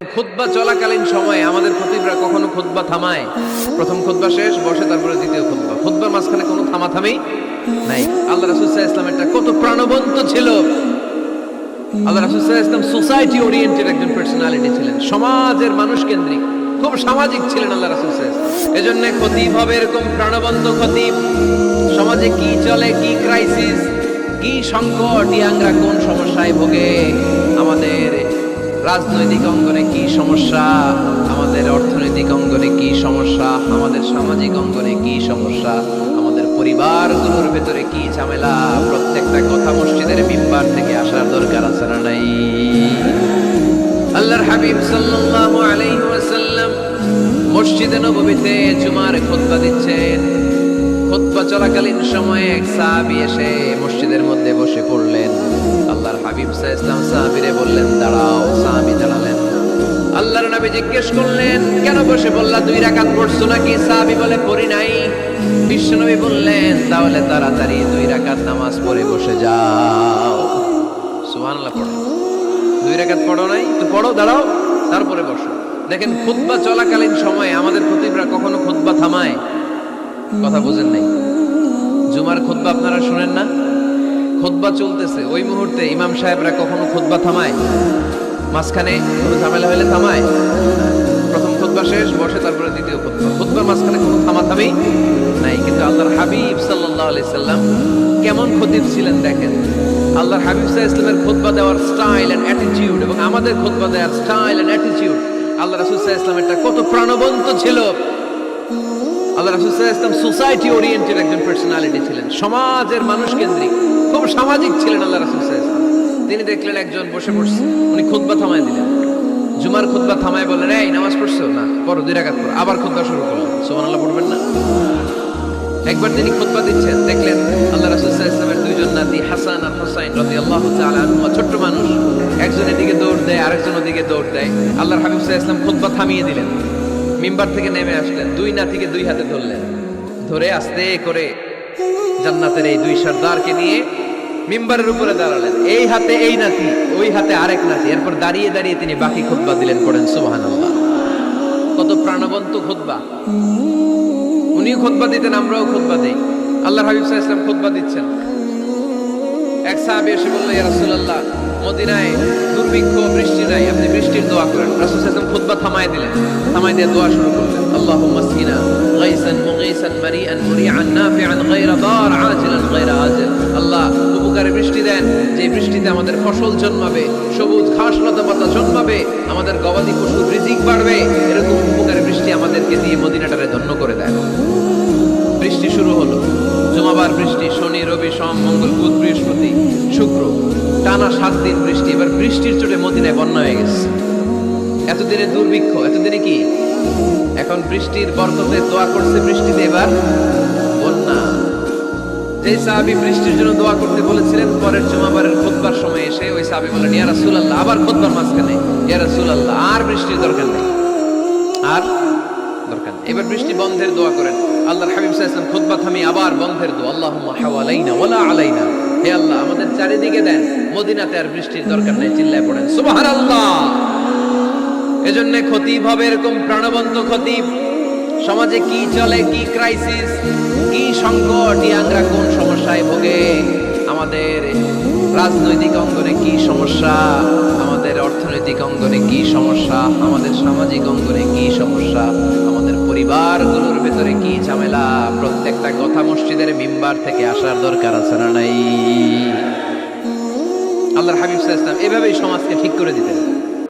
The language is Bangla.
খুতবা চলাকালীন সময়ে আমাদের খতিবরা কখনো খুতবা থামায়? প্রথম খুতবা শেষ, বসে তারপরে দ্বিতীয় খুতবা। খুতবার মাঝখানে কোনো থামাথামি নাই। আল্লাহ রাসুল ইসলামেরটা কত প্রাণবন্ত ছিল। আল্লাহ রাসুল ইসলাম সোসাইটি ওরিয়েন্টেড একজন পার্সোনালিটি ছিলেন। সমাজের মানুষ কেন্দ্রিক। খুব সামাজিক ছিলেন আল্লাহ রাসুল এজন্য খতিব হবে এরকম প্রাণবন্ত খতিব। সমাজে কি চলে, কি ক্রাইসিস কি সংকট, ইয়াংরা কোন সমস্যায় ভোগে? আমাদের রাজনৈতিক অঙ্গনে কি সমস্যা? আমাদের অর্থনৈতিক অঙ্গনে কি সমস্যা? আমাদের সামাজিক অঙ্গনে কি সমস্যা? আমাদের পরিবারগুলোর ভেতরে কি ঝামেলা? প্রত্যেকটা কথা মসজিদের মিম্বার থেকে আসার দরকার আছে না নাই? আল্লাহর হাবিব সাল্লাল্লাহু আলাইহি ওয়াসাল্লাম মসজিদে নববীতে জুমার খুতবা দিচ্ছেন। খুতবা চলাকালীন সময়ে এক সাহাবী এসে মসজিদের মধ্যে বসে পড়লেন। আল্লাহর ইসলাম সাহাবীরে বললেন, দাঁড়াও, সাহাবী দাঁড়ালেন। আল্লাহর নবী জিজ্ঞেস করলেন, কেন বসে বললা দুই রাকাত পড়ছো নাকি? সাহাবী বলে, পড়ি নাই। বিশ্বনবী বললেন, তাহলে তাড়াতাড়ি দুই রাকাত নামাজ পড়ে বসে যাও। সুবহানাল্লাহ, পড়ো। দুই রাকাত পড়ো নাই? তো পড়ো, দাঁড়াও, তারপরে বসো। দেখেন, খুতবা চলাকালীন সময়ে আমাদের খতিবরা কখনো খুতবা থামায়। কথা বুঝেন নাই। জুমার খুতবা আপনারা শুনেন না? খুতবা চলতেছে। ওই মুহূর্তে ইমাম সাহেবরা কখনো খুতবা থামায়? মাঝখানে কোনো ঝামেলা হলে থামায়? প্রথম খুতবা শেষ, বসে তারপরে দ্বিতীয় খুতবা। খুতবার মাঝখানে কোনো থামাথামি নাই, কিন্তু আল্লাহর হাবিব সাল্লাল্লাহু আলাইহি সাল্লাম কেমন খতিব ছিলেন দেখেন। আল্লাহর হাবিব সাল্লাল্লাহু ইসলামের খুতবা দেওয়ার স্টাইল অ্যান্ড অ্যাটিটিউড এবং আমাদের খুতবা দেওয়ার স্টাইল অ্যান্ড অ্যাটিটিউড আল্লাহ রাসূল আলাইহি ইসলামেরটা কত প্রাণবন্ত ছিল। আল্লাহ রাসূল আলাইহি ইসলাম সোসাইটি ওরিয়েন্টেড একজন পার্সোনালিটি ছিলেন, সমাজের মানুষ কেন্দ্রিক খুব সামাজিক ছিলেন আল্লাহ রাসূল তিনি দেখলেন একজন বসে পড়ছে, উনি খুতবা থামায় দিলেন। জুমার খুতবা থামায় বললেন, এই, নামাজ পড়ছো? না, পড়ো, দুই রাখাত পড়ো। আবার খুতবা শুরু করলেন। আল্লাহ পড়বেন না? একবার তিনি খুতবা দিচ্ছেন, দেখলেন আল্লাহ রাসূল ইসলামের দুইজন নাতি হাসান আর হুসাইন রাদিয়াল্লাহু আল্লাহ ছোট্ট মানুষ। একজন এদিকে দৌড় দেয়, আরেকজন ওদিকে দৌড় দেয়। আল্লাহর হাবিব আলাইহি ইসলাম খুতবা থামিয়ে দিলেন। মিম্বার থেকে নেমে আসলেন, দুই নাতিকে দুই হাতে ধরলেন। ধরে আস্তে করে জান্নাতের এই দুই সর্দারকে নিয়ে মিম্বারের উপরে দাঁড়ালেন। এই হাতে এই নাতি, ওই হাতে আরেক নাতি। এরপর দাঁড়িয়ে দাঁড়িয়ে তিনি বাকি খুতবা দিলেন পড়েন, সুবহানাল্লাহ। কত প্রাণবন্ত খুতবা। উনিও খুতবা দিতেন, আমরাও খুতবা দিই। আল্লাহ হাবিব সাহা ইসলাম খুতবা দিচ্ছেন। এক সাহাবী এসে বলল, ইয়া রাসূলুল্লাহ, মদিনায় দুর্ভিক্ষ, বৃষ্টি নাই, আপনি বৃষ্টির দোয়া করেন। রাসূল ওয়াসাল্লাম খুতবা থামায় দিলেন, থামায় দিয়ে দোয়া শুরু করলেন গাইসান মুগীসান মারিআন মুরিআন নাফিআন গায়রা দার আজিলান গায়রা আজিল। আল্লাহ উপকারে বৃষ্টি দেন, যে বৃষ্টিতে আমাদের ফসল জন্মাবে, সবুজ ঘাস লতা পাতা জন্মাবে, আমাদের গবাদি পশুর রিজিক বাড়বে, এরকম উপকারে বৃষ্টি আমাদেরকে টানা সাত দিন বৃষ্টি, এবার বৃষ্টির চোটে মদিনায় বন্যা হয়ে গেছে। এতদিনে দুর্ভিক্ষ, এতদিনে কি? এখন বৃষ্টির বরকতে দোয়া করছে বৃষ্টিতে এবার বন্যা। যে সাহাবি বৃষ্টির জন্য দোয়া করতে বলেছিলেন, পরের জুমাবারের খুতবার সময় এসে ওই সাহাবি বললেন, ইয়া রাসূলুল্লাহ, আবার খুতবার মাঝখানে, ইয়া সুলাল্লাহ আর বৃষ্টির দরকার নেই। আর দরকার। এবার বৃষ্টি বন্ধের দোয়া করেন। আল্লাহর হাবিব আলাইহি খুতবা থামি আবার বন্ধের দোয়া, আল্লাহুম্মা হাওয়ালাইনা ওয়ালা আলাইনা। হে আল্লাহ, আমাদের চারিদিকে দেন। মদিনাতে আর বৃষ্টির দরকার চিল্লায় পড়েন। সুবহানাল্লাহ। এজন্য খতিব হবে এরকম প্রাণবন্ত খতিব। সমাজে কি চলে, কি ক্রাইসিস কি সংকট, ইয়াংরা কোন সমস্যায় ভোগে? আমাদের রাজনৈতিক অঙ্গনে কি সমস্যা? আমাদের প্রত্যেকটা কথা মসজিদের মিম্বার থেকে আসার দরকার আছে না নাই? আল্লাহর হাবিব সাল্লাল্লাহু ইসলাম এভাবেই সমাজকে ঠিক করে দিতেন।